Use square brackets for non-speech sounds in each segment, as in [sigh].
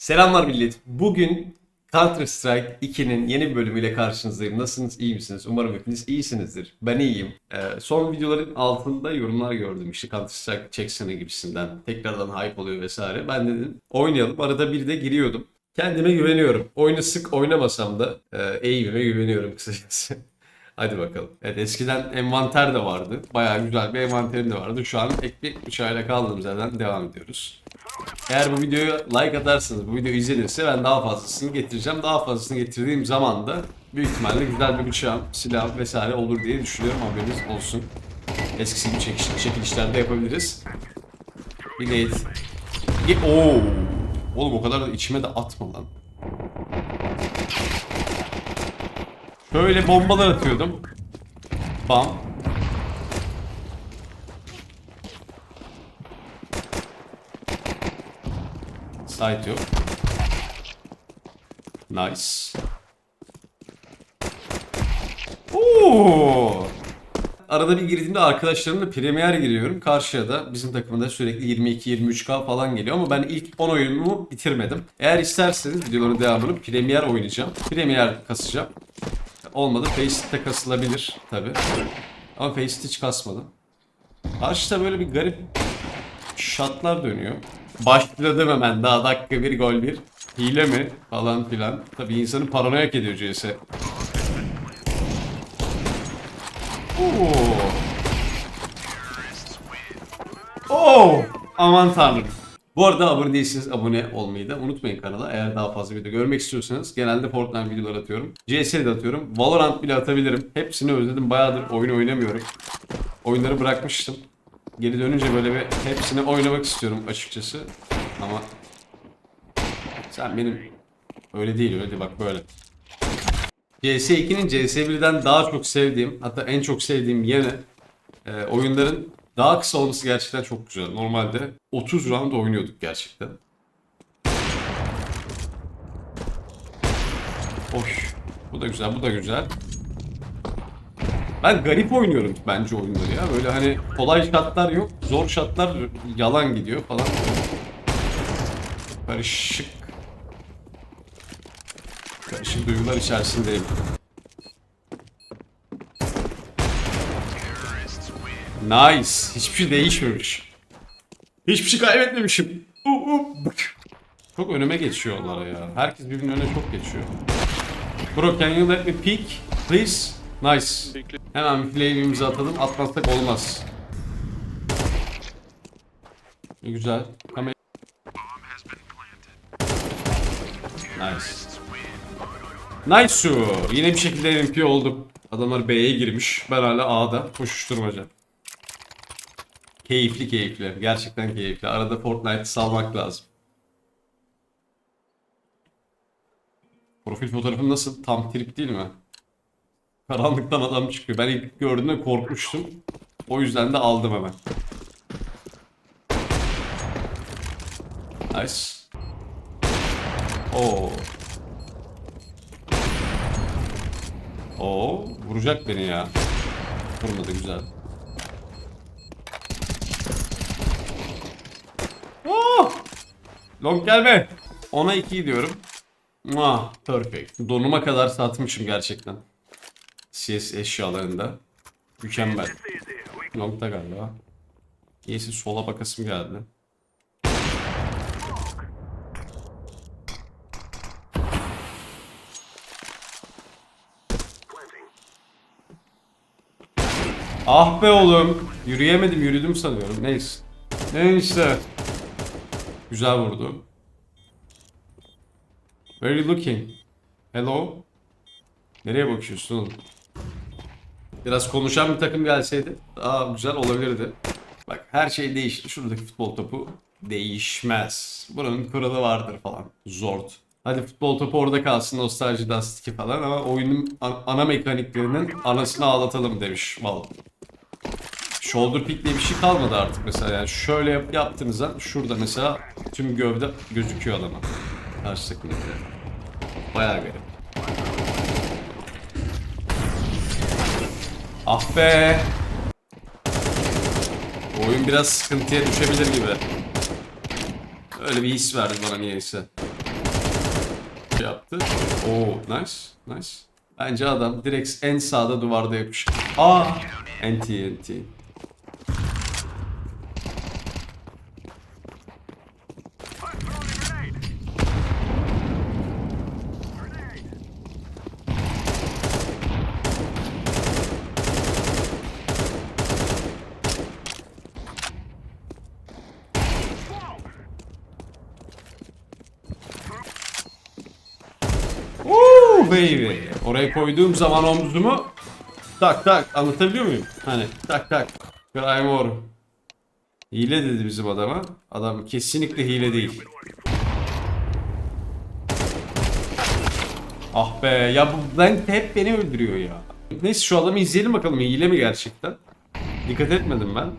Selamlar millet. Bugün Counter Strike 2'nin yeni bir bölümüyle karşınızdayım. Nasılsınız? iyi misiniz? Umarım hepiniz iyisinizdir. Ben iyiyim. Ee, son videoların altında yorumlar gördüm. İşte Counter Strike çeksene gibisinden. Tekrardan hype oluyor vesaire. Ben de dedim oynayalım. Arada bir de giriyordum. Kendime güveniyorum. Oyunu sık oynamasam da e, eğimime güveniyorum kısacası. [laughs] Hadi bakalım. Evet eskiden envanter de vardı. Bayağı güzel bir envanterim de vardı. Şu an tek bir bıçağıyla kaldığımız yerden devam ediyoruz. Eğer bu videoya like atarsanız, bu video izlenirse ben daha fazlasını getireceğim. Daha fazlasını getirdiğim zaman da büyük ihtimalle güzel bir bıçağım, silah vesaire olur diye düşünüyorum. Haberiniz olsun. Eskisi gibi çekiş, çekilişler de yapabiliriz. Bir nade. Oo. Oğlum o kadar da içime de atma lan. Şöyle bombalar atıyordum. Bam. Site yok. Nice. Oo. Arada bir girdiğimde arkadaşlarımla Premier giriyorum. Karşıya da bizim takımda sürekli 22-23k falan geliyor ama ben ilk 10 oyunumu bitirmedim. Eğer isterseniz videoların devamını Premier oynayacağım. Premier kasacağım. Olmadı Faceit kasılabilir tabi. Ama Faceit hiç kasmadım. Karşıda böyle bir garip şatlar dönüyor. Başladım hemen daha dakika bir gol bir. Hile mi falan filan. Tabi insanı paranoyak ediyor CS. Oo. Oo. Aman tanrım. Bu arada abone değilseniz abone olmayı da unutmayın kanala. Eğer daha fazla video görmek istiyorsanız genelde Fortnite videoları atıyorum. CS'de de atıyorum. Valorant bile atabilirim. Hepsini özledim. Bayağıdır oyun oynamıyorum. Oyunları bırakmıştım. Geri dönünce böyle bir hepsini oynamak istiyorum açıkçası. Ama sen benim öyle değil öyle değil bak böyle. CS2'nin CS1'den daha çok sevdiğim hatta en çok sevdiğim yanı e, oyunların daha kısa olması gerçekten çok güzel. Normalde 30 round oynuyorduk gerçekten. Hoş. Bu da güzel, bu da güzel. Ben garip oynuyorum bence oyunları ya. Böyle hani kolay şartlar yok, zor şartlar yalan gidiyor falan. Karışık. Karışık duygular içerisindeyim. Nice. Hiçbir şey değişmemiş. Hiçbir şey kaybetmemişim. Çok önüme geçiyorlar ya. Herkes birbirinin önüne çok geçiyor. Bro can you let me peek? Please. Nice. Hemen flame'imizi atalım. Atmazsak olmaz. Güzel. Kamera... Nice. Nice şu. Yine bir şekilde MVP oldum. Adamlar B'ye girmiş. Ben hala A'da koşuşturmaca. Keyifli keyifli. Gerçekten keyifli. Arada Fortnite salmak lazım. Profil fotoğrafım nasıl? Tam trip değil mi? Karanlıktan adam çıkıyor. Ben ilk gördüğümde korkmuştum. O yüzden de aldım hemen. Nice. Oo. Oo, vuracak beni ya. Vurmadı güzel. Oo! Long gelme. Ona 2 diyorum. Mwah, perfect. Donuma kadar satmışım gerçekten. CS eşyalarında. Mükemmel. Long'da galiba. Neyse sola bakasım geldi. Ah be oğlum. Yürüyemedim yürüdüm sanıyorum. Neyse. Neyse. Güzel vurdu. Where are you looking? Hello? Nereye bakıyorsun oğlum? Biraz konuşan bir takım gelseydi daha güzel olabilirdi. Bak her şey değişti. Şuradaki futbol topu değişmez. Buranın kuralı vardır falan. Zord. Hadi futbol topu orada kalsın nostalji 2 falan ama oyunun an- ana mekaniklerinin anasını ağlatalım demiş mal. Shoulder pick diye bir şey kalmadı artık mesela yani şöyle yap, yaptığınızda şurada mesela tüm gövde gözüküyor adama. Karşı takımdaki. Bayağı garip. Ah be. Oyun biraz sıkıntıya düşebilir gibi. Öyle bir his verdi bana niyeyse. şey yaptı. Oo nice. Nice. Bence adam direkt en sağda duvarda yapmış. Aa! NT NT. Baby. Oraya koyduğum zaman omzumu tak tak anlatabiliyor muyum? Hani tak tak. Crymore. Hile dedi bizim adama. Adam kesinlikle hile değil. Ah be ya bu Blank hep beni öldürüyor ya. Neyse şu adamı izleyelim bakalım hile mi gerçekten? Dikkat etmedim ben.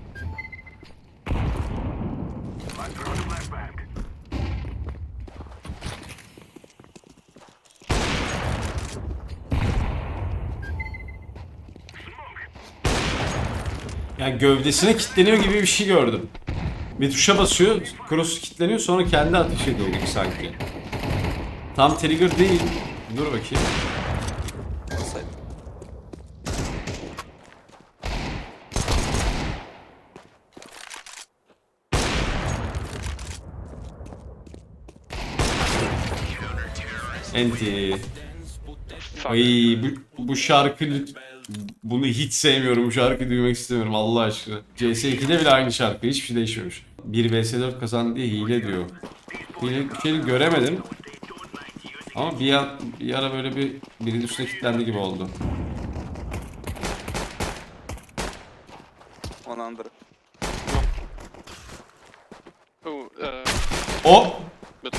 Yani gövdesine kilitleniyor gibi bir şey gördüm. Bir tuşa basıyor, cross kilitleniyor sonra kendi ateş ediyor gibi sanki. Tam trigger değil. Dur bakayım. Enti. Ay bu, bu şarkı bunu hiç sevmiyorum. Bu şarkıyı duymak istemiyorum Allah aşkına. CS2'de bile aynı şarkı. Hiçbir şey değişmemiş. 1 vs 4 kazandı diye hile diyor. Hile bir şey göremedim. Ama bir, an, bir ara böyle bir birinin üstüne kilitlendi gibi oldu. One under. Oh, uh, O! but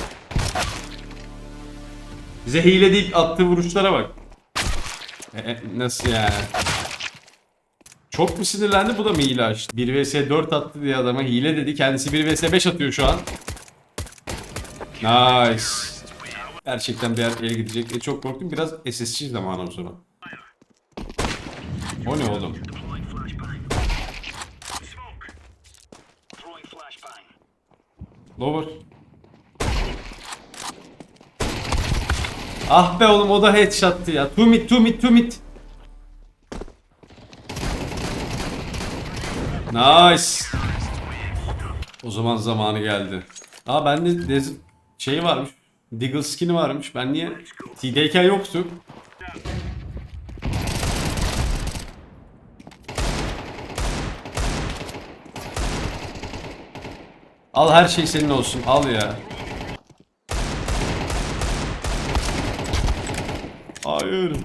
Bize hile deyip attığı vuruşlara bak. E, [laughs] e, nasıl yani? Çok mu sinirlendi bu da mı hile açtı? 1 vs 4 attı diye adama hile dedi. Kendisi 1 vs 5 atıyor şu an. Nice. Gerçekten bir yer ele gidecek diye çok korktum. Biraz SSC zamanım sonra. O ne oğlum? Lower. Ah be oğlum o da headshot'tı ya. Two mid, two mid, two mid. Nice. O zaman zamanı geldi. Aa bende dez şey varmış. Deagle skin'i varmış. Ben niye T'deyken yoktu. Al her şey senin olsun. Al ya. Hayır.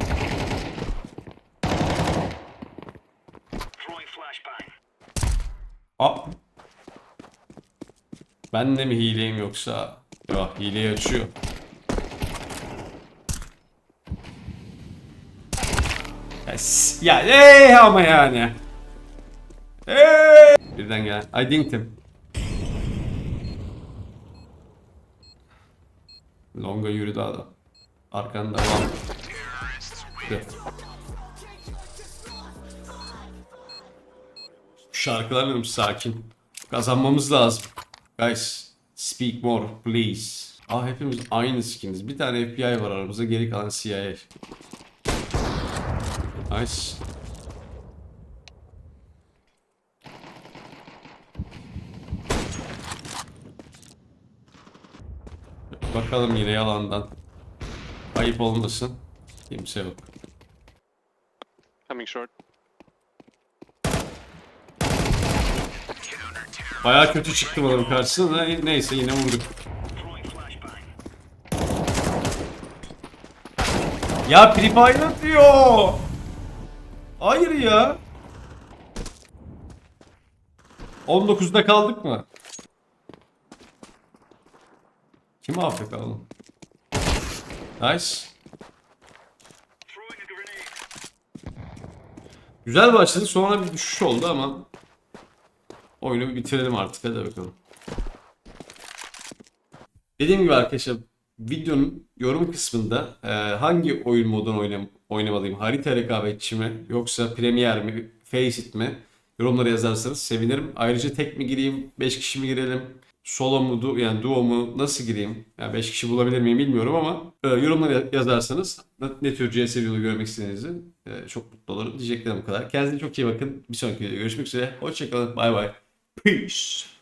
Aa. Ben de mi hileyim yoksa? Yok hileyi açıyor. Ya, s- ya ee, ama yani. Ee. Birden gel. Dinked him. Longa yürüdü adam. Arkanda var. Evet. Şarkılar benim sakin. Kazanmamız lazım. Guys, speak more please. Ah hepimiz aynı skiniz. Bir tane FBI var aramızda, geri kalan CIA. Nice. Bakalım yine yalandan. Ayıp olmasın. Kimse yok. Short. Bayağı kötü çıktım adamın karşısına da neyse yine vurduk. Ya Free Fire atıyor. Hayır ya. 19'da kaldık mı? Kim afk oğlum? Nice. Güzel başladı sonra bir düşüş oldu ama oyunu bitirelim artık hadi bakalım. Dediğim gibi arkadaşlar videonun yorum kısmında e, hangi oyun modunu oynam oynamalıyım? Harita rekabetçi mi yoksa Premier mi, Faceit mi? Yorumlara yazarsanız sevinirim. Ayrıca tek mi gireyim, 5 kişi mi girelim? solo mu, du- yani duo mu nasıl gireyim? Yani 5 kişi bulabilir miyim bilmiyorum ama e, yorumlara yazarsanız ne, ne tür CS videoları görmek istediğinizi çok mutlu olurum. Diyeceklerim bu kadar. Kendinize çok iyi bakın. Bir sonraki videoda görüşmek üzere. Hoşçakalın. Bay bay. Peace.